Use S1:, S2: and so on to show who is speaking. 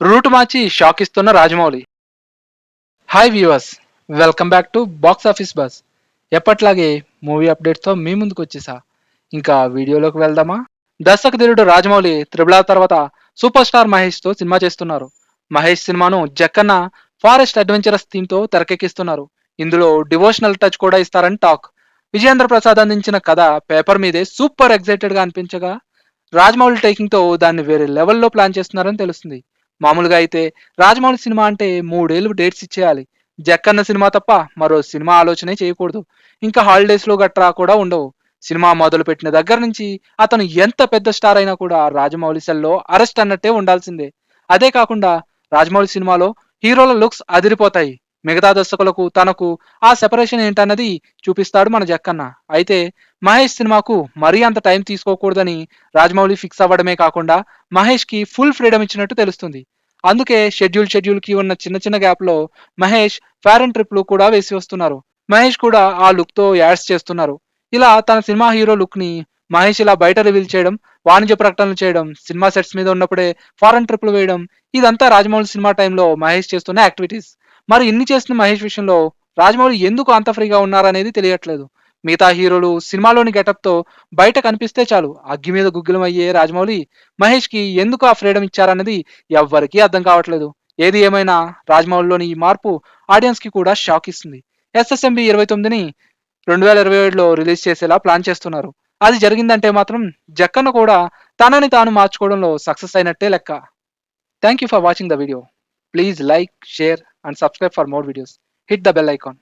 S1: Route మార్చి shock ఇస్తున్న Rajamouli. Hi viewers welcome back to box office buzz ఎప్పట్లాగే movie అప్డేట్స్తో మీ ముందుకు వచ్చేసా. ఇంకా వీడియోలోకి వెళ్దామా? దర్శకధీరుడు రాజమౌళి త్రిబుల్ తర్వాత సూపర్ స్టార్ మహేష్తో సినిమా చేస్తున్నారు. మహేష్ సినిమాను జక్కన్న ఫారెస్ట్ అడ్వెంచరస్ థీమ్తో తెరకెక్కిస్తున్నారు. ఇందులో డివోషనల్ టచ్ కూడా ఇస్తారని టాక్. విజయేంద్ర ప్రసాద్ అందించిన కథ పేపర్ మీదే సూపర్ ఎగ్జైటెడ్గా అనిపించగా రాజమౌళి టేకింగ్తో దాన్ని వేరే లెవెల్లో ప్లాన్ చేస్తున్నారని తెలుస్తుంది. మామూలుగా అయితే రాజమౌళి సినిమా అంటే మూడేళ్ళు డేట్స్ ఇచ్చేయాలి. జక్కన్న సినిమా తప్ప మరో సినిమా ఆలోచనే చేయకూడదు. ఇంకా హాలిడేస్లో గట్రా కూడా ఉండవు. సినిమా మొదలుపెట్టిన దగ్గర నుంచి అతను ఎంత పెద్ద స్టార్ అయినా కూడా రాజమౌళి సెల్లో అరెస్ట్ అన్నట్టే ఉండాల్సిందే. అదే కాకుండా రాజమౌళి సినిమాలో హీరోల లుక్స్ అదిరిపోతాయి. మిగతా దర్శకులకు తనకు ఆ సెపరేషన్ ఏంటన్నది చూపిస్తాడు మన జక్కన్న. అయితే మహేష్ సినిమాకు మరీ అంత టైం తీసుకోకూడదని రాజమౌళి ఫిక్స్ అవ్వడమే కాకుండా మహేష్కి ఫుల్ ఫ్రీడమ్ ఇచ్చినట్టు తెలుస్తుంది. అందుకే షెడ్యూల్ షెడ్యూల్కి ఉన్న చిన్న చిన్న గ్యాప్లో మహేష్ ఫారెన్ ట్రిప్లు కూడా వేసి వస్తున్నారు. మహేష్ కూడా ఆ లుక్తో యాడ్స్ చేస్తున్నారు. ఇలా తన సినిమా హీరో లుక్ని మహేష్ ఇలా బయట రివీల్ చేయడం వాణిజ్య ప్రకటనలు చేయడం సినిమా సెట్స్ మీద ఉన్నప్పుడే ఫారెన్ ట్రిప్లు వేయడం ఇదంతా రాజమౌళి సినిమా టైంలో మహేష్ చేస్తున్న యాక్టివిటీస్ మరి ఇన్ని చేసిన మహేష్ విషయంలో? రాజమౌళి ఎందుకు అంత ఫ్రీగా ఉన్నారనేది తెలియట్లేదు. మిగతా హీరోలు సినిమాలోని గెటప్తో బయట కనిపిస్తే చాలు. అగ్గి మీద గుగ్గిలం అయ్యే రాజమౌళి మహేష్కి ఎందుకు ఆ ఫ్రీడమ్ ఇచ్చారన్నది ఎవ్వరికీ అర్థం కావట్లేదు. ఏది ఏమైనా రాజమౌళిలోని ఈ మార్పు ఆడియన్స్కి కూడా షాక్ ఇస్తుంది. ఎస్ఎస్ఎంబి ఇరవై తొమ్మిదిని రెండు వేల ఇరవై ఏడులో రిలీజ్ చేసేలా ప్లాన్ చేస్తున్నారు. అది జరిగిందంటే మాత్రం జక్కన్న కూడా తనని తాను మార్చుకోవడంలో సక్సెస్ అయినట్టే లెక్క. Thank you for watching the video. Please like share and subscribe for more videos. Hit the bell icon.